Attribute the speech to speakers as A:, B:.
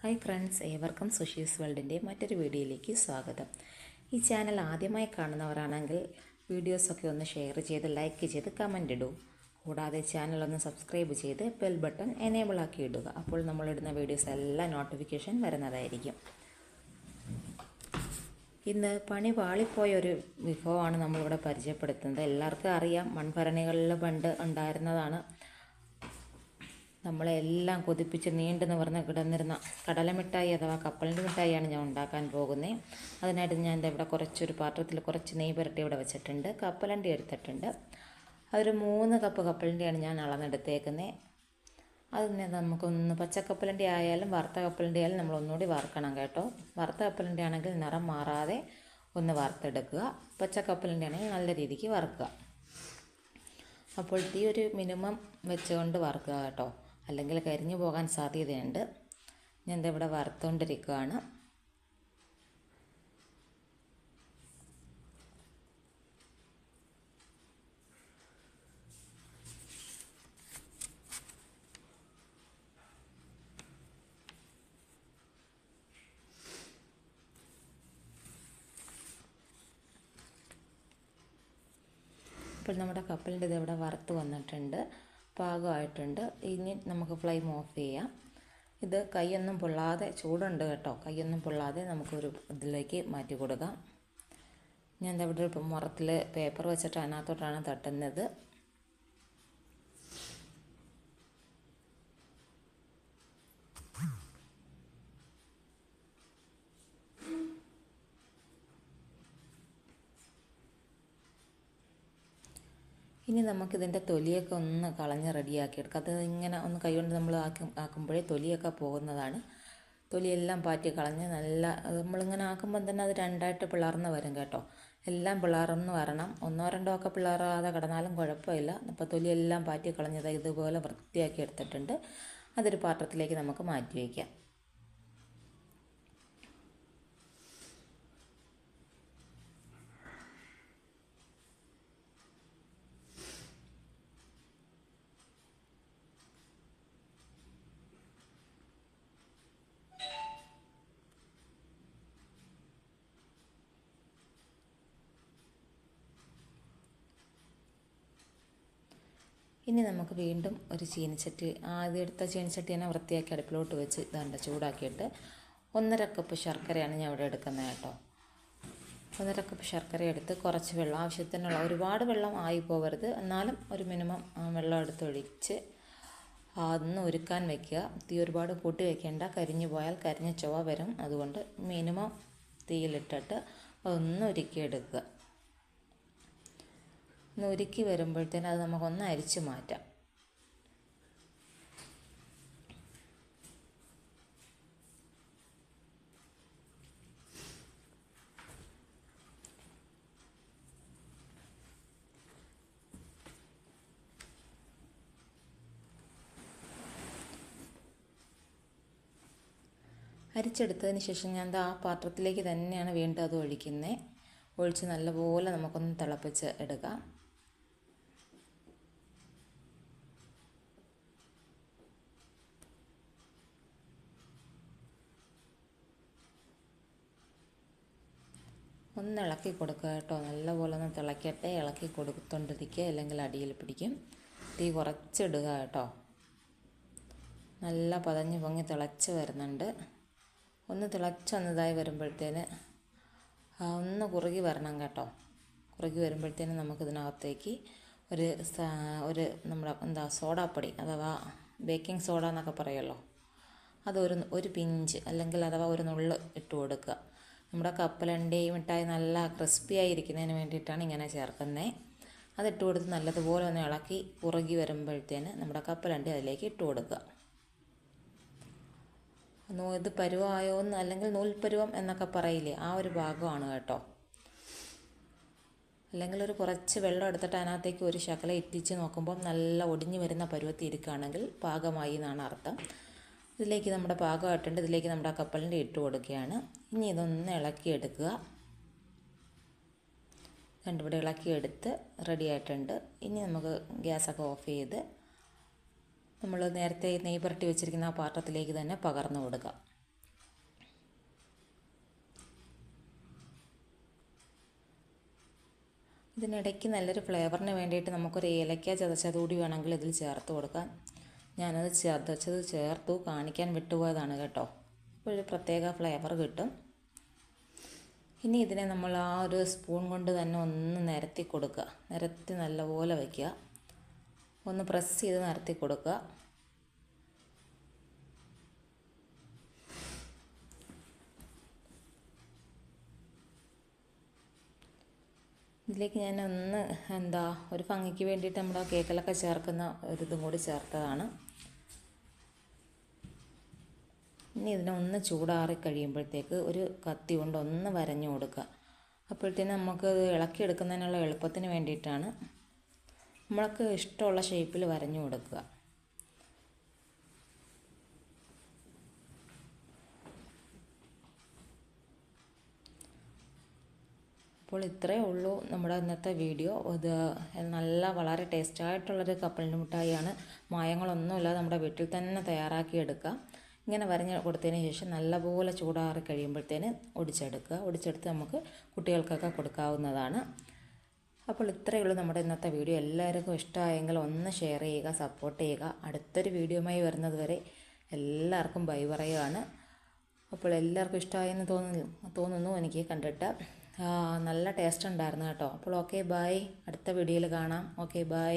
A: Hi friends ഏവർക്കും സുഷീസ് വേൾഡിന്റെ മറ്റൊരു വീഡിയോയിലേക്ക് സ്വാഗതം. ഈ ചാനൽ ആദ്യമായി കാണുന്നവരാണെങ്കിൽ വീഡിയോസൊക്കെ ഒന്ന് ഷെയർ ചെയ്ത് ലൈക്ക് ചെയ്ത് കമന്റ് ഇടൂ. കൂടാതെ ചാനൽ ഒന്ന് സബ്സ്ക്രൈബ് ചെയ്ത് ബെൽ ബട്ടൺ എനേബിൾ ആക്കി ഇടുക. അപ്പോൾ നമ്മളിടുന്ന വീഡിയോസ് എല്ലാം നോട്ടിഫിക്കേഷൻ വരുന്നതായിരിക്കും. ഇന്ന് പണി പാളിപ്പോയ ഒരു വിഭവമാണ് നമ്മളിവിടെ പരിചയപ്പെടുത്തുന്നത്. എല്ലാവർക്കും അറിയാം മൺഭരണികളിൽ പണ്ട് ഉണ്ടായിരുന്നതാണ് നമ്മളെല്ലാം കൊതിപ്പിച്ച് നീണ്ടു നിവർന്ന് കിടന്നിരുന്ന കടലമിഠായി അഥവാ കപ്പലിന്റെ മിഠായിയാണ് ഞാൻ ഉണ്ടാക്കാൻ പോകുന്നത് അതിനായിട്ട് ഞാൻ ഇവിടെ കുറച്ചൊരു പാത്രത്തിൽ കുറച്ച് നെയ് പുരട്ടി ഇവിടെ വെച്ചിട്ടുണ്ട്. കപ്പലണ്ടി എടുത്തിട്ടുണ്ട്. അതൊരു മൂന്ന് കപ്പ് കപ്പലണ്ടിയാണ് ഞാൻ അളന്നെടുത്തേക്കുന്നത് അതിനെ നമുക്കൊന്ന് പച്ചക്കപ്പലണ്ടി ആയാലും വറുത്ത കപ്പലണ്ടി ആയാലും നമ്മൾ ഒന്നുകൂടി വറുക്കണം കേട്ടോ. വറുത്ത കപ്പലണ്ടി ആണെങ്കിൽ നിറം മാറാതെ ഒന്ന് വറുത്തെടുക്കുക. പച്ചക്കപ്പലണ്ടി ആണെങ്കിൽ നല്ല രീതിക്ക് വറുക്കുക. അപ്പോൾ തീ ഒരു മിനിമം വെച്ചുകൊണ്ട് വറുക്കുക കേട്ടോ. അല്ലെങ്കിൽ കരിഞ്ഞു പോകാൻ സാധ്യതയുണ്ട്. ഞാൻ ഇതിവിടെ വറുത്തുകൊണ്ടിരിക്കുകയാണ് ഇപ്പോൾ നമ്മുടെ കപ്പലിന്റെ ഇത് ഇവിടെ വറുത്ത് വന്നിട്ടുണ്ട്. പാകമായിട്ടുണ്ട്. ഇനി നമുക്ക് ഫ്ലെയിം ഓഫ് ചെയ്യാം. ഇത് കൈയൊന്നും പൊള്ളാതെ ചൂടുണ്ട് കേട്ടോ. കൈയൊന്നും പൊള്ളാതെ നമുക്കൊരു ഇതിലേക്ക് മാറ്റി കൊടുക്കാം. ഞാൻ ഇവിടെ ഒരു മുറത്തിൽ പേപ്പർ വെച്ചിട്ട് അതിനകത്തോട്ടാണ് തട്ടുന്നത്. ഇനി നമുക്കിതിന്റെ തൊലിയൊക്കെ ഒന്ന് കളഞ്ഞ് റെഡിയാക്കി എടുക്കാം. അത് ഇങ്ങനെ ഒന്ന് കൈകൊണ്ട് നമ്മൾ ആക്കി ആക്കുമ്പോഴേ തൊലിയൊക്കെ പോകുന്നതാണ്. തൊലിയെല്ലാം പാറ്റി കളഞ്ഞ് നല്ല നമ്മളിങ്ങനെ ആക്കുമ്പം തന്നെ അത് രണ്ടായിട്ട് പിളർന്ന് വരും കേട്ടോ. എല്ലാം പിളർന്ന് വരണം. ഒന്നോ രണ്ടോ ഒക്കെ പിളറാതെ കിടന്നാലും കുഴപ്പമില്ല. അപ്പോൾ തൊലിയെല്ലാം പാറ്റി കളഞ്ഞത് ഇതുപോലെ വൃത്തിയാക്കി എടുത്തിട്ടുണ്ട്. അതൊരു പാത്രത്തിലേക്ക് നമുക്ക് മാറ്റി വയ്ക്കാം. ഇനി നമുക്ക് വീണ്ടും ഒരു ചീനച്ചട്ടി ആദ്യം എടുത്ത ചീനച്ചട്ടി തന്നെ വൃത്തിയാക്കി അടുപ്പിലോട്ട് വെച്ച് ഇതാണ്ട് ചൂടാക്കിയിട്ട് ഒന്നര കപ്പ് ശർക്കരയാണ് ഞാൻ ഇവിടെ എടുക്കുന്നത് കേട്ടോ. ഒന്നര കപ്പ് ശർക്കര എടുത്ത് കുറച്ച് വെള്ളം ആവശ്യത്തിനുള്ള ഒരുപാട് വെള്ളം ആയി പോകരുത്. എന്നാലും ഒരു മിനിമം വെള്ളം എടുത്തൊഴിച്ച് അതൊന്ന് ഒരുക്കാൻ വെക്കുക. തീ ഒരുപാട് കൂട്ടി വെക്കേണ്ട. കരിഞ്ഞു പോയാൽ കരിഞ്ഞ ചുവ വരും. അതുകൊണ്ട് മിനിമം തീയിലിട്ടിട്ട് അതൊന്ന് ഒരുക്കിയെടുക്കുക ഒന്ന് ഉരുക്കി വരുമ്പോഴത്തേനും അത് നമുക്കൊന്ന് അരിച്ച് മാറ്റാം. അരിച്ചെടുത്തതിന് ശേഷം ഞാൻ ആ പാത്രത്തിലേക്ക് തന്നെയാണ് വീണ്ടും അത് ഒഴിക്കുന്നത് ഒഴിച്ച് നല്ലപോലെ നമുക്കൊന്ന് തിളപ്പിച്ച് എടുക്കാം. ഒന്ന് ഇളക്കി കൊടുക്കുക കേട്ടോ. നല്ലപോലെ ഒന്ന് തിളക്കട്ടെ. ഇളക്കി കൊടുത്തോണ്ടിരിക്കുക. അല്ലെങ്കിൽ അടിയിൽ പിടിക്കും. തീ കുറച്ചിടുക കേട്ടോ. നല്ല പതഞ്ഞ് പൊങ്ങി തിളച്ച് വരുന്നുണ്ട്. ഒന്ന് തിളച്ചൊന്നതായി വരുമ്പോഴത്തേന് ഒന്ന് കുറുകി വരണം കേട്ടോ. കുറുകി വരുമ്പോഴത്തേന് നമുക്കിതിനകത്തേക്ക് ഒരു ഒരു നമ്മുടെ എന്താ സോഡാപ്പൊടി അഥവാ ബേക്കിംഗ് സോഡ എന്നൊക്കെ പറയുമല്ലോ. അതൊരു ഒരു പിഞ്ച് അല്ലെങ്കിൽ അഥവാ ഒരു നുള്ള് ഇട്ട് കൊടുക്കുക. നമ്മുടെ കപ്പലണ്ടി മിഠായി നല്ല ക്രിസ്പി ആയിരിക്കുന്നതിന് വേണ്ടിയിട്ടാണ് ഇങ്ങനെ ചേർക്കുന്നത് അതിട്ട് കൊടുത്ത് നല്ലതുപോലെ ഒന്ന് ഇളക്കി കുറുകി വരുമ്പോഴത്തേന് നമ്മുടെ കപ്പലണ്ടി അതിലേക്ക് ഇട്ട് കൊടുക്കുക. ഇത് പരുവായോ എന്ന് അല്ലെങ്കിൽ നൂൽപ്പരുവം എന്നൊക്കെ പറയില്ലേ? ആ ഒരു ഭാഗമാണ് കേട്ടോ. അല്ലെങ്കിൽ ഒരു കുറച്ച് വെള്ളം എടുത്തിട്ട് അതിനകത്തേക്ക് ഒരു ശകലം ഇറ്റിച്ച് നോക്കുമ്പോൾ നല്ല ഒടിഞ്ഞു വരുന്ന പരുവത്തിൽ ഇരിക്കുകയാണെങ്കിൽ പാകമായി എന്നാണ് അർത്ഥം. ഇതിലേക്ക് നമ്മുടെ പാകം ഇട്ടുണ്ട് ഇതിലേക്ക് നമ്മുടെ കപ്പലിന്റെ ഇട്ട് കൊടുക്കുകയാണ്. ഇനി ഇതൊന്ന് ഇളക്കിയെടുക്കുക. കണ്ടുപിടി ഇളക്കിയെടുത്ത് റെഡി ആയിട്ടുണ്ട്. ഇനി നമുക്ക് ഗ്യാസൊക്കെ ഓഫ് ചെയ്ത് നമ്മൾ നേരത്തെ നെയ് പുരട്ടി വെച്ചിരിക്കുന്ന ആ പാത്രത്തിലേക്ക് തന്നെ പകർന്നു കൊടുക്കുക ഇതിനിടയ്ക്ക് നല്ലൊരു ഫ്ലേവറിന് വേണ്ടിയിട്ട് നമുക്കൊരു ഏലക്ക ചതച്ചതുകൂടി വേണമെങ്കിൽ ഇതിൽ ചേർത്ത് കൊടുക്കാം. ഞാനത് ചതച്ചത് ചേർത്തു കാണിക്കാൻ വിട്ടുപോയതാണ് കേട്ടോ. അപ്പോൾ ഒരു പ്രത്യേക ഫ്ലേവർ കിട്ടും. ഇനി ഇതിനെ നമ്മൾ ആ ഒരു സ്പൂൺ കൊണ്ട് തന്നെ ഒന്ന് നിരത്തി കൊടുക്കുക. നിരത്തി നല്ലപോലെ വയ്ക്കുക. ഒന്ന് പ്രസ് ചെയ്ത് നിരത്തി കൊടുക്കുക. ഇതിലേക്ക് ഞാൻ ഒന്ന് എന്താ ഒരു ഭംഗിക്ക് വേണ്ടിയിട്ട് നമ്മുടെ കേക്കിലൊക്കെ ചേർക്കുന്ന ഒരിതും കൂടി ചേർത്തതാണ്. ഇനി ഇതിനെ ഒന്ന് ചൂടാറി കഴിയുമ്പോഴത്തേക്ക് ഒരു കത്തി കൊണ്ട് ഒന്ന് വരഞ്ഞു കൊടുക്കുക. അപ്പോഴത്തേന് നമുക്ക് ഇളക്കി എടുക്കുന്നതിനുള്ള എളുപ്പത്തിന് വേണ്ടിയിട്ടാണ് നമ്മൾക്ക് ഇഷ്ടമുള്ള ഷേപ്പിൽ വരഞ്ഞു കൊടുക്കുക. അപ്പോൾ ഇത്രയേ ഉള്ളൂ നമ്മുടെ ഇന്നത്തെ വീഡിയോ. ഇത് നല്ല വളരെ ടേസ്റ്റായിട്ടുള്ളൊരു കപ്പലിന്റെ മിഠായിയാണ്. മായങ്ങളൊന്നുമില്ലാതെ നമ്മുടെ വീട്ടിൽ തന്നെ തയ്യാറാക്കിയെടുക്കാം ഇങ്ങനെ വരഞ്ഞ് കൊടുത്തതിന് ശേഷം നല്ലപോലെ ചൂടാറി കഴിയുമ്പോഴത്തേന് ഒടിച്ചെടുക്കുക. ഒടിച്ചെടുത്ത് നമുക്ക് കുട്ടികൾക്കൊക്കെ കൊടുക്കാവുന്നതാണ്. അപ്പോൾ ഇത്രയേ ഉള്ളൂ നമ്മുടെ ഇന്നത്തെ വീഡിയോ. എല്ലാവർക്കും ഇഷ്ടമായെങ്കിൽ ഒന്ന് ഷെയർ ചെയ്യുക സപ്പോർട്ട് ചെയ്യുക. അടുത്തൊരു വീഡിയോയുമായി വരുന്നത് വരെ എല്ലാവർക്കും ബൈ പറയുകയാണ്. അപ്പോൾ എല്ലാവർക്കും ഇഷ്ടമായെന്ന് തോന്നുന്നു തോന്നുന്നു എനിക്ക് കണ്ടിട്ട്. നല്ല ടേസ്റ്റ് ഉണ്ടായിരുന്നു കേട്ടോ. അപ്പോൾ ഓക്കെ ബായ് അടുത്ത വീഡിയോയിൽ കാണാം. Okay bye